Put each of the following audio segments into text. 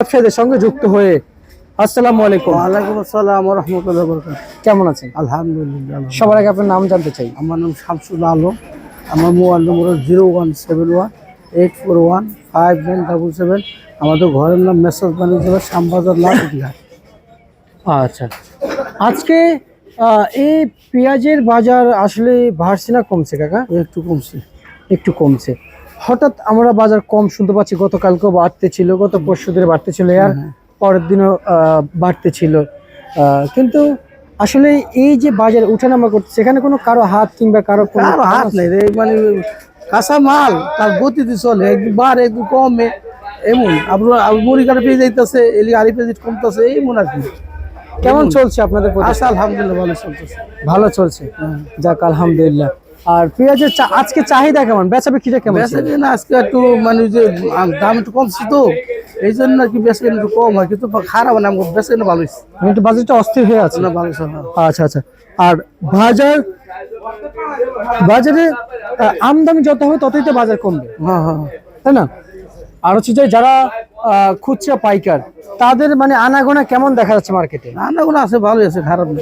ব্যবসায়ীদের সঙ্গে যুক্ত হয়ে। আসসালামু আলাইকুম। ওয়ালাইকুম আসসালাম রহমতুল্লাহ বরকাত কেমন আছেন? আলহামদুলিল্লাহ সবার আগে আপনার নাম জানতে চাই। আমার নাম শামসুল আলম। আমার mobile number zero one seven one eight four one five nine double seven. আমাদের ঘরের নাম মেসাজ বাণী জেলা শ্যামবাজার লালঘাট আচ্ছা। আজকে এই পেঁয়াজের বাজার আসলে বাড়ছে না কমছে কাকা? একটু কমছে। একটু কমছে। হঠাৎ আমরা বাজার কম শুনতে পাচ্ছি গতকালকেও বাড়তে ছিল গত পরশু দিনে বাড়তে ছিল আর পরের দিনও বাড়তে ছিল। কিন্তু আসলে এই যে বাজার উঠানামা করছে সেখানে কোনো কারও হাত কিংবা কারও কোনো কারও হাত নেই রে মানে কাঁচা মাল তার গতিতে চলে একটু বাড়ে একটু কমে এমন। আপনার মুড়ি কাটা পেয়ে যাইতেছে এলি আলি পেয়ে কমতেছে এমন আর কি। কেমন চলছে আপনাদের? আচ্ছা আলহামদুলিল্লাহ ভালো চলতেছে। ভালো চলছে। যাক আলহামদুলিল্লাহ। আর পেঁয়াজের চা- আজকে চাহিদা কেমন? বেচা বিক্রিটা কেমন বেচা ছিল? কিনা আজকে একটু মানে যে দাম একটু কমছে তো এই জন্য আর কি বেচা একটু কম হয় কিন্তু খারাপ না বেচা কিনা ভালো মানে বাজারটা অস্থির হয়ে আছে? না ভালো হ্যাঁ। আচ্ছা আচ্ছা। আর বাজার বাজারে আমদানি যত হবে ততই তো বাজার কমবে। হ্যাঁ হ্যাঁ। তাই না? আর হচ্ছে যে যারা খুচরা পাইকার তাদের মানে আনাগোনা কেমন দেখা যাচ্ছে মার্কেটে আনাগোনা আছে ভালোই আছে খারাপ না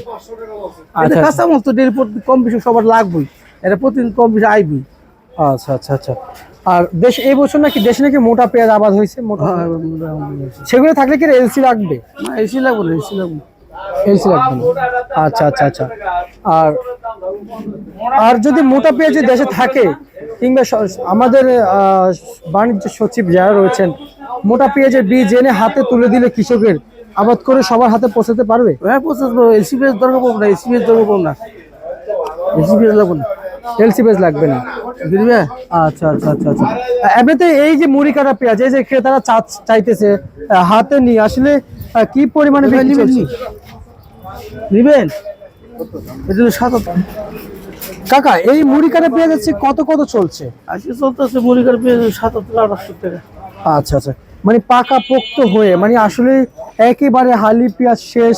আচ্ছা, কাঁচা মাছ তো ডেলি কম বেশি সবার লাগবেই। এটা প্রতিদিন কম বেশি আইবি। আচ্ছা আচ্ছা আচ্ছা। আর দেশ এই বছর নাকি দেশে নাকি মোটা পেঁয়াজ আবাদ হয়েছে মোটা হ্যাঁ, সেগুলো থাকলে কি এলসি লাগবে? না এসি লাগবো না এসি লাগবো। এলসি রাখবে না। আচ্ছা আচ্ছা আচ্ছা। আর আর যদি মোটা পেঁয়াজ দেশে থাকে কিংবা আমাদের বাণিজ্য সচিব যারা রয়েছেন মোটা পেঁয়াজের বীজ এনে হাতে তুলে দিলে কৃষকের আবাদ করে সবার হাতে পৌঁছাতে পারবে? হ্যাঁ পঁচাশ এসি পেজ দরকার পড়ব না এসি পেজ দরকার পড়ব না। এসি পেজ লাগবো না। এলসি পেঁয়াজ লাগবে না। বুঝবে আচ্ছা আচ্ছা আচ্ছা আচ্ছা। এমনিতে এই যে মুড়ি কাটা পেঁয়াজ এই যে ক্রেতারা চা- চাইতেছে হাতে নিয়ে আসলে কি পরিমাণে বিক্রি নিবেন কাকা এই মুড়ি কাটা পেঁয়াজ হচ্ছে কত কত চলছে? আজকে চলতেছে মুড়িকার পেঁয়াজ সাতাত্তর আটাত্তর টাকা। আচ্ছা আচ্ছা। মানে পাকা পোক্ত হয়ে মানে আসলে একেবারে হালি পেঁয়াজ শেষ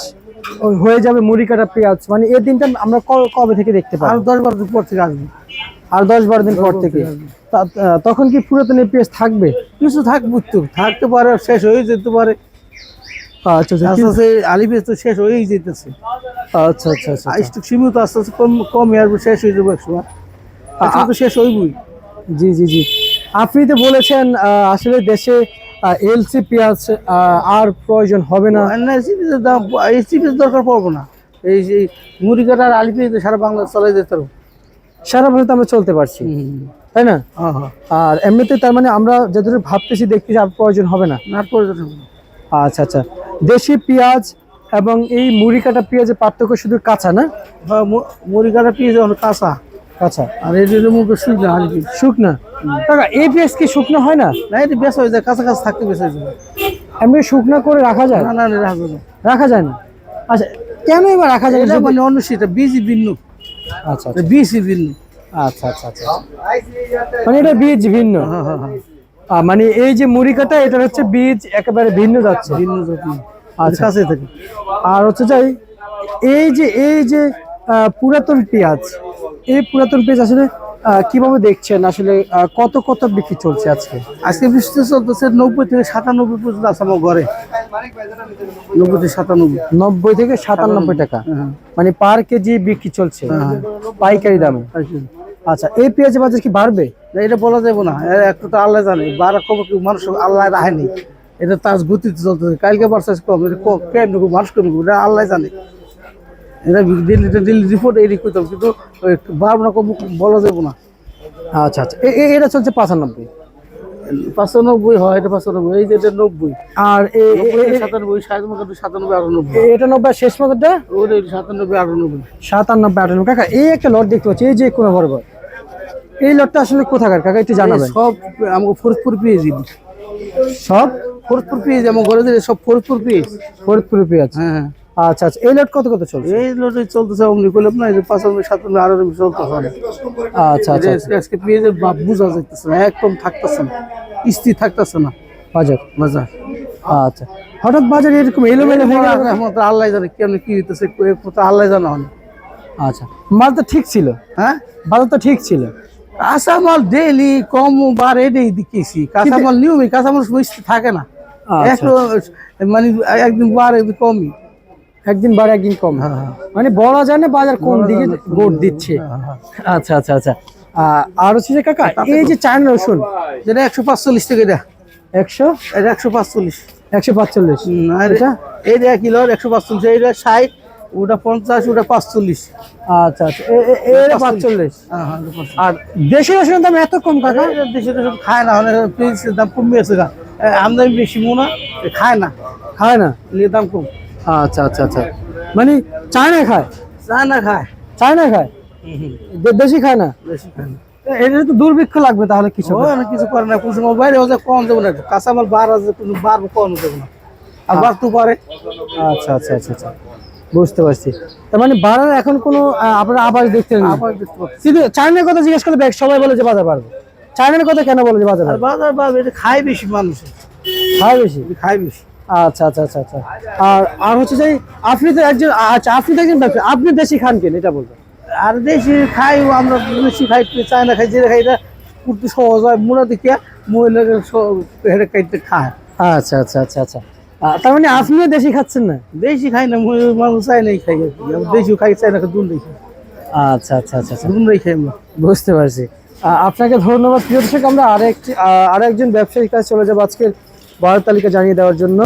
হয়ে যাবে মুড়ি কাটা পেঁয়াজ। মানে এই দিনটা আমরা কবে থেকে দেখতে আর দশ বারো দিন পর থেকে আসবে। আর দশ বারো দিন পর থেকে? তখন কি পুরাতন পেঁয়াজ থাকবে? কিছু থাকবে তো থাকতে পারে শেষ হয়ে যেতে পারে। আচ্ছা আচ্ছা আলি পেঁয়াজ তো শেষ হয়েই যেতেছে। আচ্ছা আচ্ছা আচ্ছা আর একটু সীমিত আস্তে আস্তে কম কমে আসবে শেষ হয়ে যাবে একসময় আজকে তো শেষ হইবই। জি জি জি। আপনি তো বলেছেন আসলে দেশে এলসি পেঁয়াজ আর প্রয়োজন হবে না। এসি পেঁয়াজ দরকার পড়ব না। এই যে মুড়ি কাটার আলি পেঁয়াজ সারা বাংলা চলে যেতে পারব সারা ভারতে আমরা চলতে পারছি। তাই না? হ্যাঁ হ্যাঁ। আর এমনিতে তার মানে আমরা যতটুকু ভাবতেছি দেখতেছি আর প্রয়োজন হবে না। না প্রয়োজন হবে না। আচ্ছা আচ্ছা। দেশি পেঁয়াজ এবং এই মুড়ি কাটা পেঁয়াজের পার্থক্য শুধু কাঁচা না? হ্যাঁ মুড়ি কাটা পেঁয়াজ কাঁচা। কাঁচা আর এই যে মুখে শুকনো পেঁয়াজ শুকনা? কাকা এই পেঁয়াজ কি শুকনো হয় না? না এটা বেশ হয়ে যায় কাঁচা কাঁচা থাকতে বেশ হয়ে। যাবে এমনি শুকনো করে রাখা যায়? না না না রাখবে না। রাখা যায় না? আচ্ছা কেন এবার রাখা যায়? না? মানে অন্য সেটা বীজই ভিন্ন। আচ্ছা আচ্ছা। বীজই ভিন্ন। আচ্ছা আচ্ছা আচ্ছা মানে এটা বীজ ভিন্ন। হ্যাঁ হ্যাঁ হ্যাঁ। মানে এই যে মুড়ি কাটা এটা হচ্ছে বীজ একেবারে ভিন্ন যাচ্ছে। ভিন্ন জাতি। আচ্ছা। কাছে থাকে। আর হচ্ছে যাই এই যে এই যে পুরাতন পেঁয়াজ এই পুরাতন পেঁয়াজ আসলে কীভাবে দেখছেন? আসলে কত কত বিক্রি চলছে আজকে? আজকে বৃষ্টি চলতেছে নব্বই থেকে সাতানব্বই পর্যন্ত আছে আমার ঘরে। নব্বই থেকে সাতানব্বই। নব্বই থেকে সাতানব্বই টাকা। হ্যাঁ। মানে পার কেজি বিক্রি চলছে। পাইকারি দামে। আচ্ছা। এই পেঁয়াজের বাজার কি বাড়বে? না, এটা বলা যাবে না। একটা তো আল্লাহ জানে। বারা খবর কি মানুষ আল্লাহ রাহেনি এটা তার গতিতে চলতেছে। কালকে বার্সাস কম এটা ক- কেন মানুষ এটা আল্লাহ জানে। এটা ডেলি ডেলি রিপোর্ট এই করতে হবে কিন্তু না কম বলা যাবে না। আচ্ছা আচ্ছা। এটা চলছে পাঁচানব্বই? পাঁচানব্বই হয় এটা পাঁচানব্বই। এই যে এটা নব্বই। আর সাতানব্বই সাতানব্বই সাতানব্বই আটানব্বই। এটা নব্বই শেষ মতটা ওটা সাতানব্বই আটানব্বই। সাতানব্বই আটানব্বই। কাকা এই একটা লট দেখতে পাচ্ছি এই যে কোনো বরাবর এই লটটা আসলে কোথাকার? কাকা একটু জানাবেন। সব আমাকে ফরিদপুর পেয়ে যাবি। সব? ফরিদপুর পেয়ে আমার ঘরে দিলে সব ফরিদপুর পেয়ে। ফরিদপুরে পেঁয়াজ হ্যাঁ হ্যাঁ। আচ্ছা আচ্ছা। এই লট কত কত চলছে? এই লোটে চলতেছে অমনি করলাম না এই যে পাঁচানব্বই সাতানব্বই আটানব্বই চলতেছে আচ্ছা আচ্ছা আজকে পেঁয়াজের ভাব বোঝা যাইতেছে না একদম থাকতেছে না স্থির থাকতেছে না। বাজার? বাজার। আচ্ছা। হঠাৎ বাজার এরকম এলোমেলো হয়ে গেল আল্লাহ জানে কেমন কি হইতেছে আল্লাহ জানা হয় আচ্ছা। মাল তো ঠিক ছিল? হ্যাঁ? বাজার তো ঠিক ছিল? কাঁচামাল ডেইলি কম বার এটাই দিকেছি। কাঁচামাল নিয়মিত কাঁচামাল থাকে না। আচ্ছা। একটু মানে একদিন বার কমই। একদিন বাড়ে একদিন কম। মানে বলা যায় না বাজার কোন দিকে গোট দিচ্ছে। আচ্ছা আচ্ছা আচ্ছা। আর হচ্ছে যে কাকা এই যে চায়না রসুন। যেটা একশো পাঁচচল্লিশ থেকে এটা একশো? এটা একশো পাঁচচল্লিশ। একশো পাঁচচল্লিশ। এটা? এইটা কিলো একশো পাঁচচল্লিশ। এইটা ষাট ওটা পঞ্চাশ ওটা পাঁচচল্লিশ। আচ্ছা আচ্ছা। হ্যাঁ হ্যাঁ এটা পাঁচচল্লিশ। আর দেশি রসুনের দাম এত কম কাকা? দেশে দেশে খায় না অনেক পেঁয়াজের দাম কমে আছে আমদানি বেশি মনে খায় না। খায় না। এর দাম কম। আচ্ছা আচ্ছা আচ্ছা। মানে চায়না খায়? চা না খায়। চায়না খায়? দেশি খায় না? বেশি খায় না। এটা তো দুর্ভিক্ষ লাগবে তাহলে কিছু কিছু করে না কোনো সময় বাইরে হচ্ছে কম না। কাঁচামাল বার আছে কোনো বার কম না। আর বার তো পারে। আচ্ছা আচ্ছা আচ্ছা আচ্ছা। বুঝতে পারছি। তার মানে বাড়ার এখন কোনো আপনার আবাস দেখতে। কিন্তু চায়নার কথা জিজ্ঞেস করলে সবাই বলে যে বাজার বাড়বে। চায়নার কথা কেন বলে যে বাজার বাড়বে? বাজার বাজার এটা খায় বেশি মানুষ। খায় বেশি? খায় বেশি। আচ্ছা আচ্ছা আচ্ছা আচ্ছা। আর আর হচ্ছে যে আপনি তো একজন আচ্ছা আপনি তো একজন ব্যবসায়ী আপনি দেশি খান কেন? এটা বলবেন। আর দেশি খাই আমরা বেশি খাই চায় না খাই যেটা খাই এটা করতে সহজ হয়। মুড়া দিকে মহিলাকে হেঁটে খাইতে খায়। আচ্ছা আচ্ছা আচ্ছা আচ্ছা। তার মানে আপনিও দেশি খাচ্ছেন না? দেশি খাই না মানুষ চাই নাই খাই দেশিও খাই চাই না দুন খাই। আচ্ছা আচ্ছা আচ্ছা আচ্ছা। দুন খাই আমরা। বুঝতে পারছি। আপনাকে ধন্যবাদ। প্রিয় দর্শক আমরা আরেকটি আরেকজন ব্যবসায়ীর কাছে চলে যাব আজকের বারো তালিকা জানিয়ে দেওয়ার জন্য।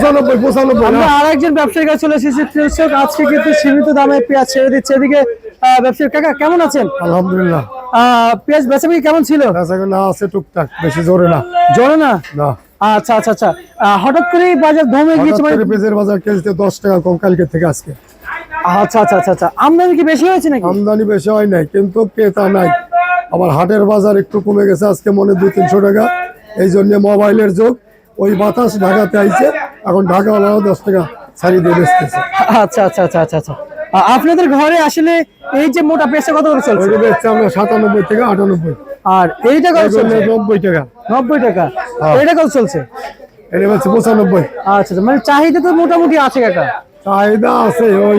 আমরা আরেকজন ব্যবসায়ীর কাছে চলে এসেছি দর্শক আজকে কিন্তু সীমিত দামে পেঁয়াজ ছেড়ে দিচ্ছে। এদিকে ব্যবসায়ী কাকা কেমন আছেন? আলহামদুলিল্লাহ। পেঁয়াজ বেচাবেচি কেমন ছিল? আছে টুকটাক বেশি জোরে না। জোরে না? না। আচ্ছা আচ্ছা আচ্ছা। হঠাৎ করে বাজার ধমে গিয়েছে মানে পেঁয়াজের বাজার কেজিতে টাকা কম কালকে থেকে আজকে। আচ্ছা আচ্ছা আচ্ছা আচ্ছা। আমদানি কি বেশি হয়েছে নাকি? আমদানি বেশি হয় নাই কিন্তু ক্রেতা নাই। আবার হাটের বাজার একটু কমে গেছে আজকে মনে দুই তিনশো টাকা। এই জন্য মোবাইলের যোগ। ওই বাতাস ঢাকাতে আইছে এখন ঢাকাওয়ালাও দশ টাকা ছাড়ি দিয়ে বেচতেছে। আচ্ছা আচ্ছা আচ্ছা আচ্ছা আচ্ছা। আপনাদের ঘরে আসলে এই যে মোটা পেঁচা কত করে চলছে? ওইটা বেচছে আমরা সাতানব্বই থেকে আটানব্বই। আর এইটা কত চলছে? নব্বই টাকা। নব্বই টাকা। হ্যাঁ। এটা কত চলছে? এটা বেচছে পঁচানব্বই। আচ্ছা আচ্ছা, মানে চাহিদা তো মোটামুটি আছে কাকা। চাহিদা আছে ওই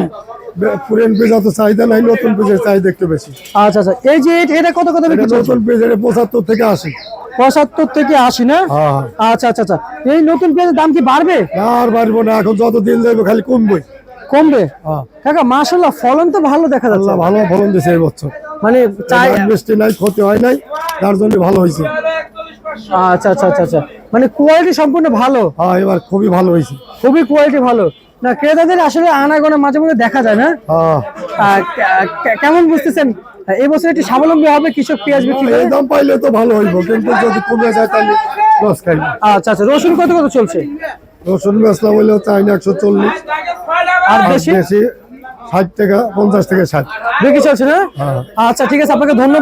পুরেন পেঁয়াজ অত চাহিদা নাই নতুন পেঁয়াজের চাহিদা একটু বেশি। আচ্ছা আচ্ছা। এই যে এটা- কত কত বিক্রি নতুন এটা পঁচাত্তর থেকে আশি। পঁচাত্তর থেকে আশি না? হ্যাঁ আচ্ছা আচ্ছা আচ্ছা। এই নতুন পেঁয়াজের দাম কি বাড়বে? আর পারব না এখন যত দিন যাবে খালি কমবে। কমবে? হ্যাঁ। কাকা মাশাল্লাহ ফলন তো ভালো দেখা যাচ্ছে। ভালো ফলন দিয়েছে এই বছর। মানে চাই বৃষ্টি নাই ক্ষতি হয় নাই তার জন্য ভালো হয়েছে আচ্ছা আচ্ছা আচ্ছা আচ্ছা। মানে কোয়ালিটি সম্পূর্ণ ভালো? হ্যাঁ এবার খুবই ভালো হয়েছে খুবই কোয়ালিটি ভালো। না ক্রেতাদের আসলে আনাগোনা মাঝে মাঝে দেখা যায় না। কেমন বুঝতেছেন? এই বছর একটি স্বাবলম্বী হবে কৃষক পেঁয়াজ বিক্রি করে? দাম পাইলে তো ভালো হইব কিন্তু যদি কমে যায় তাহলে লস খাই আচ্ছা আচ্ছা রসুন কত কত চলছে? রসুন বেচলাম হইলেও চাই না একশো চল্লিশ। আর বেশি ষাট টাকা পঞ্চাশ থেকে ষাট। বিক্রি চলছে না? হ্যাঁ। আচ্ছা ঠিক আছে আপনাকে ধন্যবাদ।